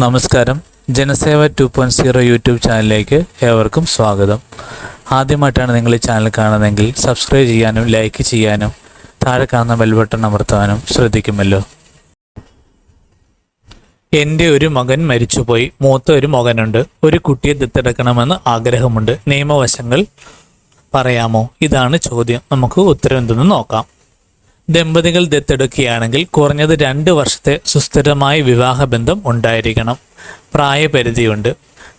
നമസ്കാരം. Janaseva two point zero YouTube ചാനലിലേക്ക് ഏവർക്കും സ്വാഗതം. ആദ്യമായിട്ടാണ് നിങ്ങൾ ഈ ചാനൽ കാണുന്നതെങ്കിൽ സബ്സ്ക്രൈബ് ചെയ്യാനും ലൈക്ക് ചെയ്യാനും താഴെ കാണുന്ന ബെൽ ബട്ടൺ അമർത്താനും ശ്രദ്ധിക്കുമല്ലോ. എന്റെ ഒരു മകൻ മരിച്ചുപോയി. മൂത്ത ഒരു മകനുണ്ട്. ഒരു കുട്ടിയെ ദത്തെടുക്കണമെന്ന് ആഗ്രഹമുണ്ട്. നിയമവശങ്ങൾ പറയാമോ? ഇതാണ് ചോദ്യം. നമുക്ക് ഉത്തരം എന്തെന്ന് നോക്കാം. ദമ്പതികൾ ദത്തെടുക്കുകയാണെങ്കിൽ കുറഞ്ഞത് രണ്ട് വർഷത്തെ സുസ്ഥിരമായ വിവാഹബന്ധം ഉണ്ടായിരിക്കണം. പ്രായപരിധിയുണ്ട്.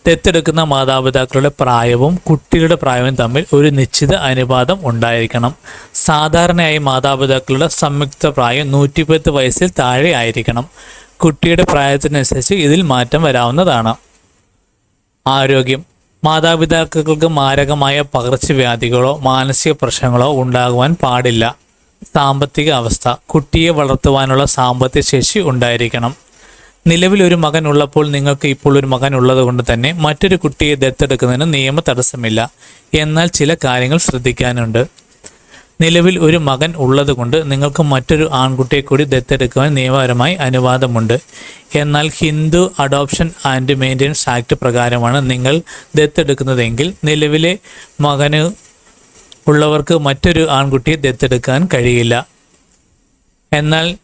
ദത്തെടുക്കുന്ന മാതാപിതാക്കളുടെ പ്രായവും കുട്ടികളുടെ പ്രായവും തമ്മിൽ ഒരു നിശ്ചിത അനുപാതം ഉണ്ടായിരിക്കണം. സാധാരണയായി മാതാപിതാക്കളുടെ സംയുക്ത പ്രായം നൂറ്റിപ്പത്ത് വയസ്സിൽ താഴെ ആയിരിക്കണം. കുട്ടിയുടെ പ്രായത്തിനനുസരിച്ച് ഇതിൽ മാറ്റം വരാവുന്നതാണ്. ആരോഗ്യം. മാതാപിതാക്കൾക്ക് മാരകമായ പകർച്ചവ്യാധികളോ മാനസിക പ്രശ്നങ്ങളോ ഉണ്ടാകുവാൻ പാടില്ല. സാമ്പത്തിക അവസ്ഥ കുട്ടിയെ വളർത്തുവാനുള്ള സാമ്പത്തിക ശേഷി ഉണ്ടായിരിക്കണം. നിലവിൽ ഒരു മകൻ ഉള്ളപ്പോൾ നിങ്ങൾക്ക് ഇപ്പോൾ ഒരു മകൻ ഉള്ളത് കൊണ്ട് തന്നെ മറ്റൊരു കുട്ടിയെ ദത്തെടുക്കുന്നതിന് നിയമ തടസ്സമില്ല. എന്നാൽ ചില കാര്യങ്ങൾ ശ്രദ്ധിക്കാനുണ്ട്. നിലവിൽ ഒരു മകൻ ഉള്ളതുകൊണ്ട് നിങ്ങൾക്ക് മറ്റൊരു ആൺകുട്ടിയെ കൂടി ദത്തെടുക്കുവാൻ നിയമപരമായി അനുവാദമുണ്ട്. എന്നാൽ Hindu adoption and maintenance act പ്രകാരമാണ് നിങ്ങൾ ദത്തെടുക്കുന്നതെങ്കിൽ നിലവിലെ മകന് ഉള്ളവർക്ക് മറ്റൊരു ആൺകുട്ടിയെ ദത്തെടുക്കാൻ കഴിയില്ല. എന്നാൽ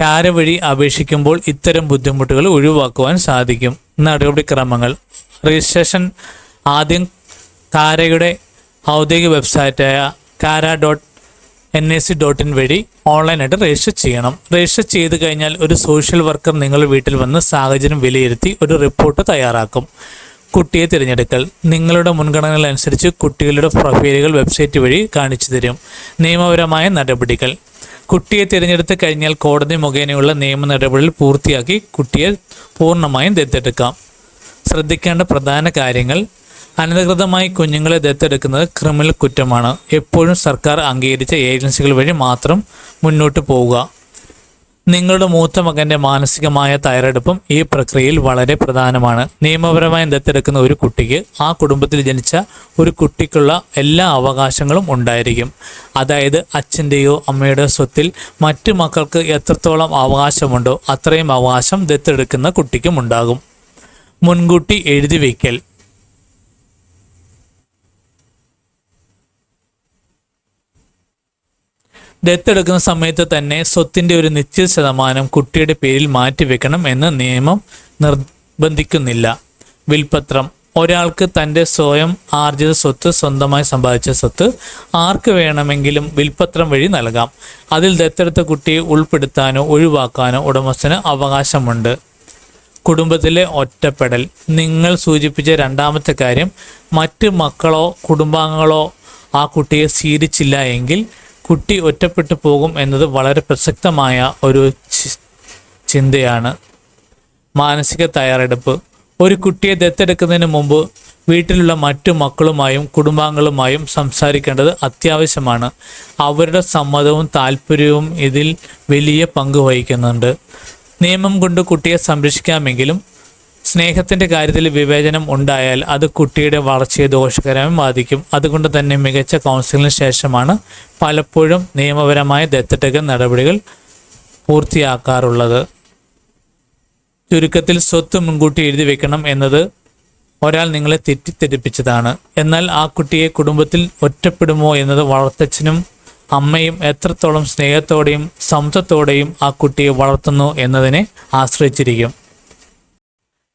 കാര വഴി അപേക്ഷിക്കുമ്പോൾ ഇത്തരം ബുദ്ധിമുട്ടുകൾ ഒഴിവാക്കുവാൻ സാധിക്കും. നടപടിക്രമങ്ങൾ. രജിസ്ട്രേഷൻ. ആദ്യം കാരയുടെ ഔദ്യോഗിക വെബ്സൈറ്റായ CARA dot N S C dot in വഴി ഓൺലൈനായിട്ട് രജിസ്റ്റർ ചെയ്യണം. രജിസ്റ്റർ ചെയ്ത് കഴിഞ്ഞാൽ ഒരു സോഷ്യൽ വർക്കർ നിങ്ങളുടെ വീട്ടിൽ വന്ന് സാഹചര്യം വിലയിരുത്തി ഒരു റിപ്പോർട്ട് തയ്യാറാക്കും. കുട്ടിയെ തിരഞ്ഞെടുക്കൽ. നിങ്ങളുടെ മുൻഗണനകൾ അനുസരിച്ച് കുട്ടികളുടെ പ്രൊഫൈലുകൾ വെബ്സൈറ്റ് വഴി കാണിച്ചു തരും. നിയമപരമായ നടപടികൾ. കുട്ടിയെ തിരഞ്ഞെടുത്ത് കഴിഞ്ഞാൽ കോടതി മുഖേനയുള്ള നിയമ നടപടികൾ പൂർത്തിയാക്കി കുട്ടിയെ പൂർണമായും ദത്തെടുക്കാം. ശ്രദ്ധിക്കേണ്ട പ്രധാന കാര്യങ്ങൾ. അനധികൃതമായി കുഞ്ഞുങ്ങളെ ദത്തെടുക്കുന്നത് ക്രിമിനൽ കുറ്റമാണ്. എപ്പോഴും സർക്കാർ അംഗീകരിച്ച ഏജൻസികൾ വഴി മാത്രം മുന്നോട്ട് പോവുക. നിങ്ങളുടെ മൂത്ത മകന്റെ മാനസികമായ തയ്യാറെടുപ്പും ഈ പ്രക്രിയയിൽ വളരെ പ്രധാനമാണ്. നിയമപരമായി ദത്തെടുക്കുന്ന ഒരു കുട്ടിക്ക് ആ കുടുംബത്തിൽ ജനിച്ച ഒരു കുട്ടിക്കുള്ള എല്ലാ അവകാശങ്ങളും ഉണ്ടായിരിക്കും. അതായത് അച്ഛന്റെയോ അമ്മയുടെയോ സ്വത്തിൽ മറ്റു മക്കൾക്ക് എത്രത്തോളം അവകാശമുണ്ടോ അത്രയും അവകാശം ദത്തെടുക്കുന്ന കുട്ടിക്കും ഉണ്ടാകും. മുൻകൂട്ടി എഴുതി വയ്ക്കൽ. ദത്തെടുക്കുന്ന സമയത്ത് തന്നെ സ്വത്തിന്റെ ഒരു നിശ്ചിത ശതമാനം കുട്ടിയുടെ പേരിൽ മാറ്റിവെക്കണം എന്ന് നിയമം നിർബന്ധിക്കുന്നില്ല. വിൽപത്രം. ഒരാൾക്ക് തന്റെ സ്വയം ആർജിത സ്വത്ത് സ്വന്തമായി സമ്പാദിച്ച സ്വത്ത് ആർക്ക് വേണമെങ്കിലും വിൽപത്രം വഴി നൽകാം. അതിൽ ദത്തെടുത്ത കുട്ടിയെ ഉൾപ്പെടുത്താനോ ഒഴിവാക്കാനോ ഉടമസ്ഥന് അവകാശമുണ്ട്. കുടുംബത്തിലെ ഒറ്റപ്പെടൽ. നിങ്ങൾ സൂചിപ്പിച്ച രണ്ടാമത്തെ കാര്യം മറ്റ് മക്കളോ കുടുംബാംഗങ്ങളോ ആ കുട്ടിയെ സ്വീകരിച്ചില്ല എങ്കിൽ കുട്ടി ഒറ്റപ്പെട്ടു പോകും എന്നത് വളരെ പ്രസക്തമായ ഒരു ചിന്തയാണ്. മാനസിക തയ്യാറെടുപ്പ്. ഒരു കുട്ടിയെ ദത്തെടുക്കുന്നതിന് മുമ്പ് വീട്ടിലുള്ള മറ്റു മക്കളുമായും കുടുംബാംഗങ്ങളുമായും സംസാരിക്കേണ്ടത് അത്യാവശ്യമാണ്. അവരുടെ സമ്മതവും താല്പര്യവും ഇതിൽ വലിയ പങ്ക് വഹിക്കുന്നുണ്ട്. നിയമം കൊണ്ട് കുട്ടിയെ സംരക്ഷിക്കാമെങ്കിലും സ്നേഹത്തിന്റെ കാര്യത്തിൽ വിവേചനം ഉണ്ടായാൽ അത് കുട്ടിയുടെ വളർച്ചയെ ദോഷകരമായി ബാധിക്കും. അതുകൊണ്ട് തന്നെ മികച്ച കൗൺസിലിന് ശേഷമാണ് പലപ്പോഴും നിയമപരമായ ദത്തെടുക്കൽ നടപടികൾ പൂർത്തിയാക്കാറുള്ളത്. ചുരുക്കത്തിൽ സ്വത്ത് മുൻകൂട്ടി എഴുതി വെക്കണം എന്നത് ഒരാൾ നിങ്ങളെ തെറ്റിദ്ധരിപ്പിച്ചതാണ്. എന്നാൽ ആ കുട്ടിയെ കുടുംബത്തിൽ ഒറ്റപ്പെടുമോ എന്നത് വളർത്തച്ഛനും അമ്മയും എത്രത്തോളം സ്നേഹത്തോടെയും സംതത്തോടെയും ആ കുട്ടിയെ വളർത്തുന്നു എന്നതിനെ ആശ്രയിച്ചിരിക്കും.